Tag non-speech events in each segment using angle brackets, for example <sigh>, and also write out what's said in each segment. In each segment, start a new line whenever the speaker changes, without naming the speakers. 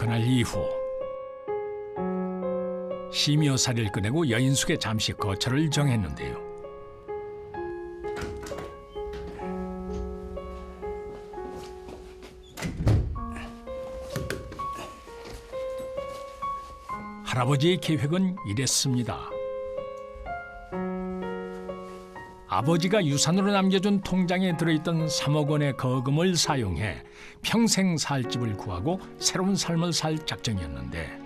그날 이후 심여살이를 끝내고 여인숙에 잠시 거처를 정했는데요. 할아버지의 계획은 이랬습니다. 아버지가 유산으로 남겨준 통장에 들어있던 3억 원의 거금을 사용해 평생 살 집을 구하고 새로운 삶을 살 작정이었는데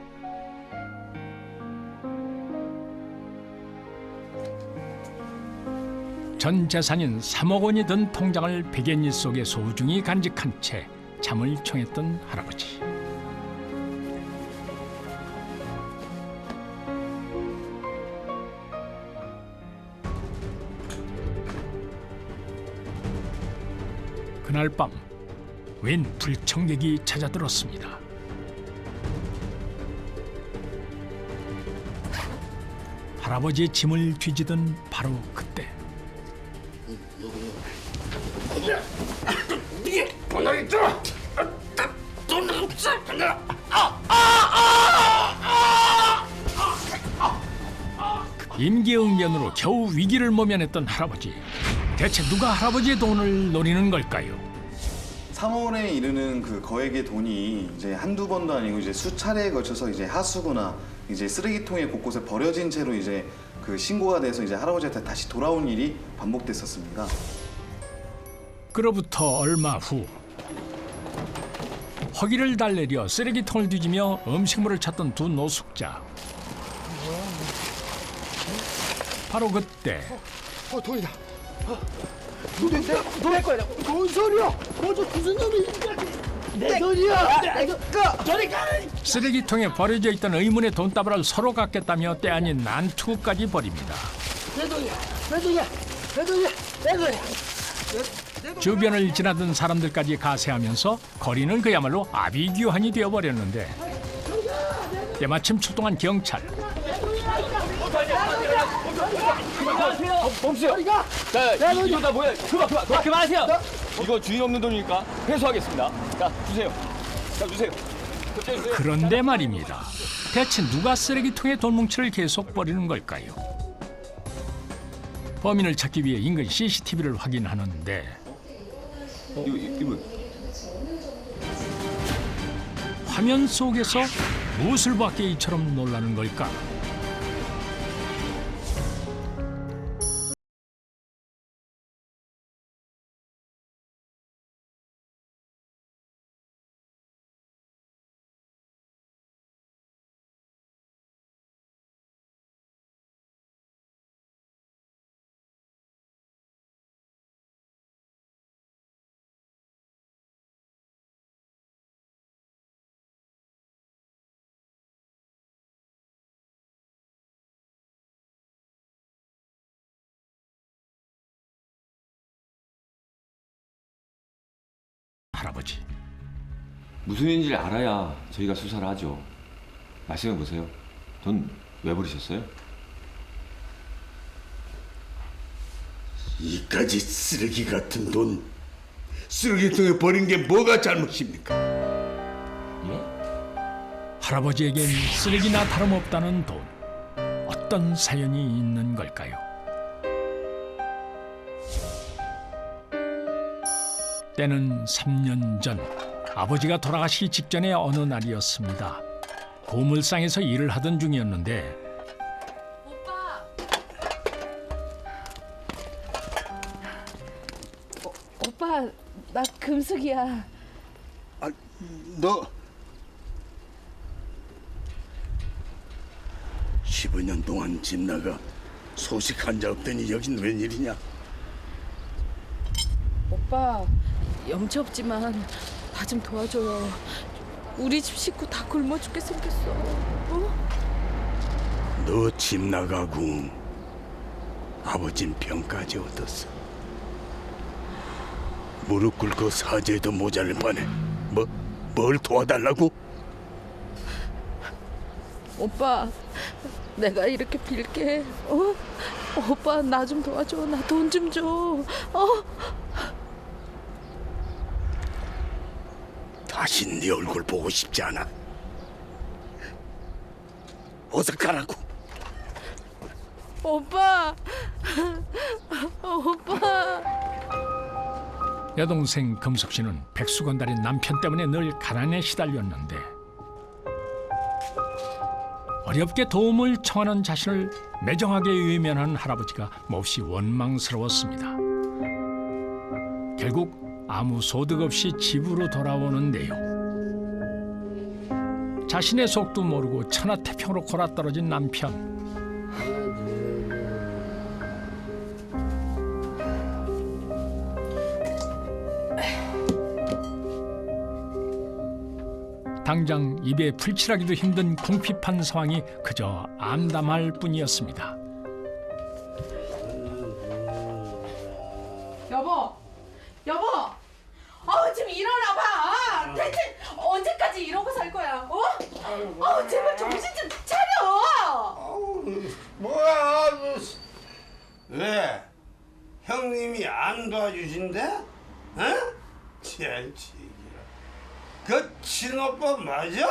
전 재산인 3억 원이 든 통장을 베갯잎 속에 소중히 간직한 채 잠을 청했던 할아버지. 그날 밤 웬 불청객이 찾아들었습니다. 할아버지의 짐을 뒤지던 바로 그때
돈을 있죠? 돈 없어.
임기응변으로 겨우 위기를 모면했던 할아버지. 대체 누가 할아버지의 돈을 노리는 걸까요?
3억 원에 이르는 그 거액의 돈이 이제 한두 번도 아니고 이제 수차례에 걸쳐서 이제 하수구나 이제 쓰레기통에 곳곳에 버려진 채로 이제 그 신고가 돼서 이제 할아버지한테 다시 돌아온 일이 반복됐었습니다.
그로부터 얼마 후 허기를 달래려 쓰레기통을 뒤지며 음식물을 찾던 두 노숙자. 바로 그때
어 돈이다. 어. 돈이 내, 내 거야. 뭔 소리야? 뭐저 무슨 놈이 내 돈이야. 내 돈. 저리 가.
쓰레기통에 버려져 있던 의문의 돈다발을 서로 갖겠다며 때 아닌 난투까지 벌입니다.
내 돈이야. 내 돈이야. 내 돈이야. 내 돈이야.
주변을 지나던 사람들까지 가세하면서 거리는 그야말로 아비규환이 되어버렸는데 때마침 출동한 경찰
멈추세요. 자, 이- 이거 다 뭐야? 그만, 그만, 그만, 그만하세요. 이거 주인 없는 돈이니까 회수하겠습니다. 자, 주세요. 자, 주세요.
그런데 말입니다. 대체 누가 쓰레기통에 돈뭉치를 계속 버리는 걸까요? 범인을 찾기 위해 인근 CCTV를 확인하는데
이거, 이거.
화면 속에서 무엇을 봤기에 이처럼 놀라는 걸까? 아버지.
무슨 일인지 알아야 저희가 수사를 하죠. 말씀해 보세요. 돈 왜 버리셨어요?
이까지 쓰레기 같은 돈 쓰레기통에 버린 게 뭐가 잘못입니까?
할아버지에겐 쓰레기나 다름없다는 돈. 어떤 사연이 있는 걸까요? 때는 3년 전 아버지가 돌아가시기 직전의 어느 날이었습니다. 고물상에서 일을 하던 중이었는데
오빠. 어, 오빠 나 금숙이야.
아, 너 15년 동안 집 나가 소식 한 자 없더니 여긴 웬일이냐?
오빠 염치 없지만 나 좀 도와줘요. 우리 집 식구 다 굶어 죽게 생겼어. 어?
너 집 나가고 아버진 병까지 얻었어. 무릎 꿇고 사죄도 모자랄 만해. 뭐, 뭘 도와달라고?
오빠 내가 이렇게 빌게. 어? 오빠 나 좀 도와줘. 나 돈 좀 줘. 어?
다신 네 얼굴 보고 싶지 않아. 어서 가라고.
오빠, <laughs> 오빠.
여동생 금숙 씨는 백수건 달인 남편 때문에 늘 가난에 시달렸는데 어렵게 도움을 청하는 자신을 매정하게 외면한 할아버지가 몹시 원망스러웠습니다. 결국 아무 소득 없이 집으로 돌아오는데요. 자신의 속도 모르고 천하태평으로 골아떨어진 남편. 당장 입에 풀칠하기도 힘든 궁핍한 상황이 그저 암담할 뿐이었습니다.
여보, 여보. 어 지금 일어나봐. 대체 언제까지 이러고 살 거야? 어? 어 제발 정신 좀 차려.
뭐야? 왜? 형님이 안 도와주신대? 어? 그 친오빠 맞아?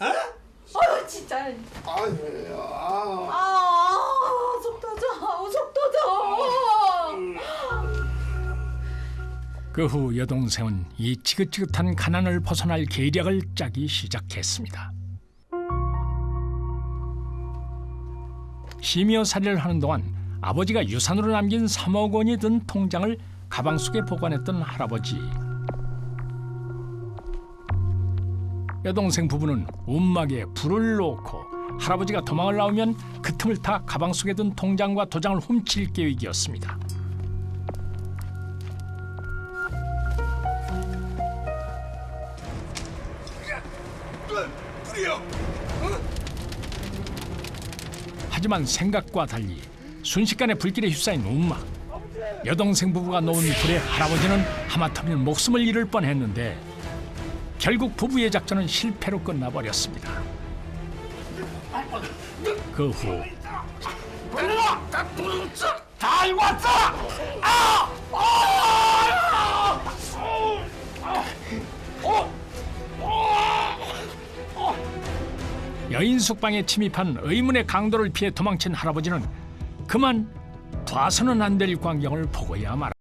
어?
어 진짜.
아니야.
아, 속 터져, 속 터져.
그 후 여동생은 이 지긋지긋한 가난을 벗어날 계략을 짜기 시작했습니다. 심여살이를 하는 동안 아버지가 유산으로 남긴 3억 원이 든 통장을 가방 속에 보관했던 할아버지. 여동생 부부는 움막에 불을 놓고 할아버지가 도망을 나오면 그 틈을 타 가방 속에 든 통장과 도장을 훔칠 계획이었습니다.
뿌려.
하지만 생각과 달리 순식간에 불길에 휩싸인 움막 여동생 부부가 놓은 불에 할아버지는 하마터면 목숨을 잃을 뻔했는데 결국 부부의 작전은 실패로 끝나버렸습니다. 그 후
다 왔어.
여인 숙방에 침입한 의문의 강도를 피해 도망친 할아버지는 그만 봐서는 안 될 광경을 보고야 말.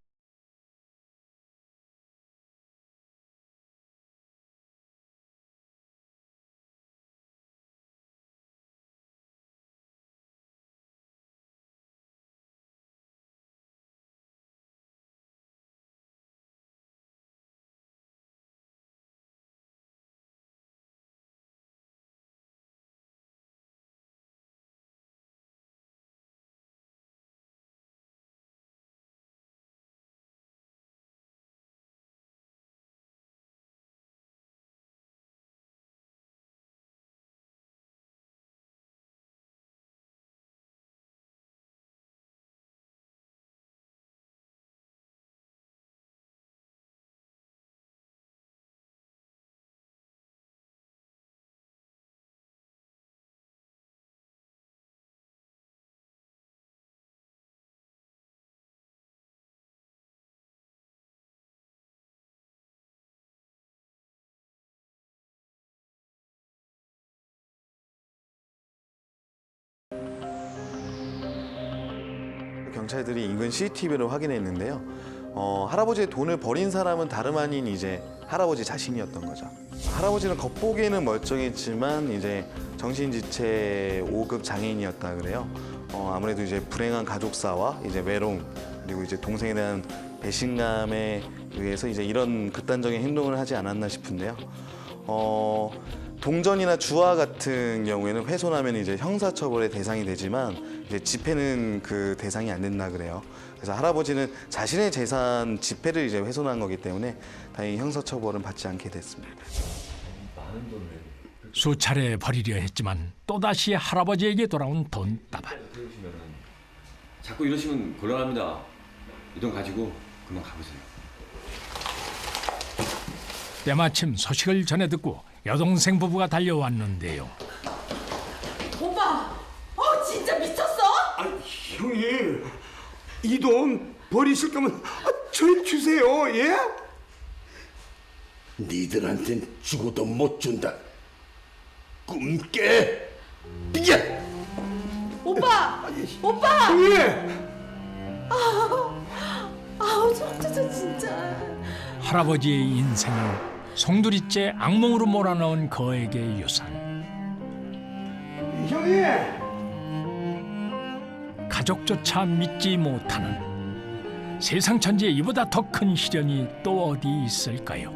경찰들이 인근 CCTV를 확인했는데요. 어, 할아버지의 돈을 버린 사람은 다름 아닌 이제 할아버지 자신이었던 거죠. 할아버지는 겉보기에는 멀쩡했지만 이제 정신지체 5급 장애인이었다 그래요. 어, 아무래도 이제 불행한 가족사와 이제 외로움 그리고 이제 동생에 대한 배신감에 의해서 이제 이런 극단적인 행동을 하지 않았나 싶은데요. 어, 동전이나 주화 같은 경우에는 훼손하면 이제 형사처벌의 대상이 되지만 이제 지폐는 그 대상이 안 된다 그래요. 그래서 할아버지는 자신의 재산 지폐를 이제 훼손한 거기 때문에 다행히 형사처벌은 받지 않게 됐습니다.
수차례 버리려 했지만 또다시 할아버지에게 돌아온 돈다발.
자꾸 이러시면 곤란합니다. 이 돈 가지고 그만 가보세요.
때마침 소식을 전해 듣고 여동생 부부가 달려왔는데요.
오빠, 어 진짜 미쳤어?
아니, 형님, 이 돈 버리실 거면 아, 저희 주세요, 예? 니들한텐 죽어도 못 준다. 꿈 깨. 비겨.
오빠 오빠
형님!
아우 정주저 진짜
할아버지의 인생을 송두리째 악몽으로 몰아넣은 거액의 유산.
형님!
가족조차 믿지 못하는 세상 천지에 이보다 더 큰 시련이 또 어디 있을까요?